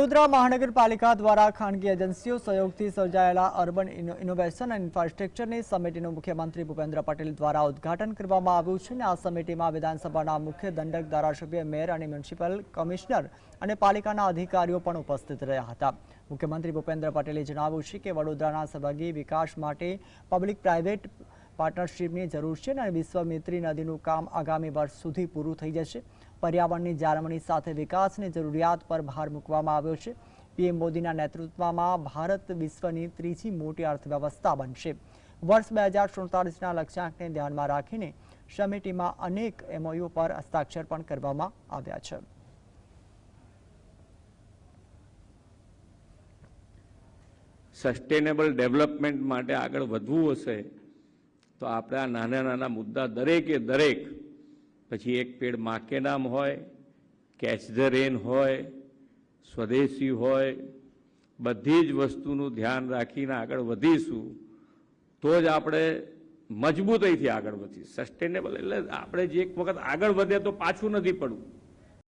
વડોદરા મહાનગરપાલિકા દ્વારા ખાનગી એજન્સીઓ સહયોગથી સર્જાયેલા અર્બન ઇનોવેશન અને ઇન્ફ્રાસ્ટ્રક્ચરની સમિતિનું મુખ્યમંત્રી ભૂપેન્દ્ર પટેલ દ્વારા ઉદ્ઘાટન કરવામાં આવ્યું છે અને આ સમિતિમાં વિધાનસભાના મુખ્ય દંડક ધારાસભ્ય, મેયર અને મ્યુનિસિપલ કમિશનર અને પાલિકાના અધિકારીઓ પણ ઉપસ્થિત રહ્યા હતા. મુખ્યમંત્રી ભૂપેન્દ્ર પટેલે જણાવ્યું છે કે વડોદરાના સહભાગી વિકાસ માટે પબ્લિક પ્રાઇવેટ પાર્ટનરશિપની જરૂર છે અને વિશ્વમિત્રી નદીનું કામ આગામી વર્ષ સુધી પૂરું થઈ જશે. પર્યાવરણની જાળવણી સાથે વિકાસની જરૂરિયાત પર ભાર મૂકવામાં આવ્યો છે. પીએમ મોદીના નેતૃત્વમાં ભારત વિશ્વની ત્રીજી મોટી અર્થવ્યવસ્થા બનશે. વર્ષ બે હજાર સુડતાલીસના લક્ષ્યાંકને ધ્યાનમાં રાખીને સમિટીમાં અનેક એમઓયુ પર હસ્તાક્ષર પણ કરવામાં આવ્યા છે. સસ્ટેનેબલ ડેવલપમેન્ટ માટે આગળ વધવું હશે તો આપણે આ નાના નાના મુદ્દા દરેકે દરેક પછી એક પેડમાં હોય કેચ ધ રેન હોય, સ્વદેશી હોય, બધી જ વસ્તુનું ધ્યાન રાખીને આગળ વધીશું, તો જ આપણે મજબૂતાઈથી આગળ વધી સસ્ટેનેબલ એટલે આપણે જે એક વખત આગળ વધે તો પાછું નથી પડવું.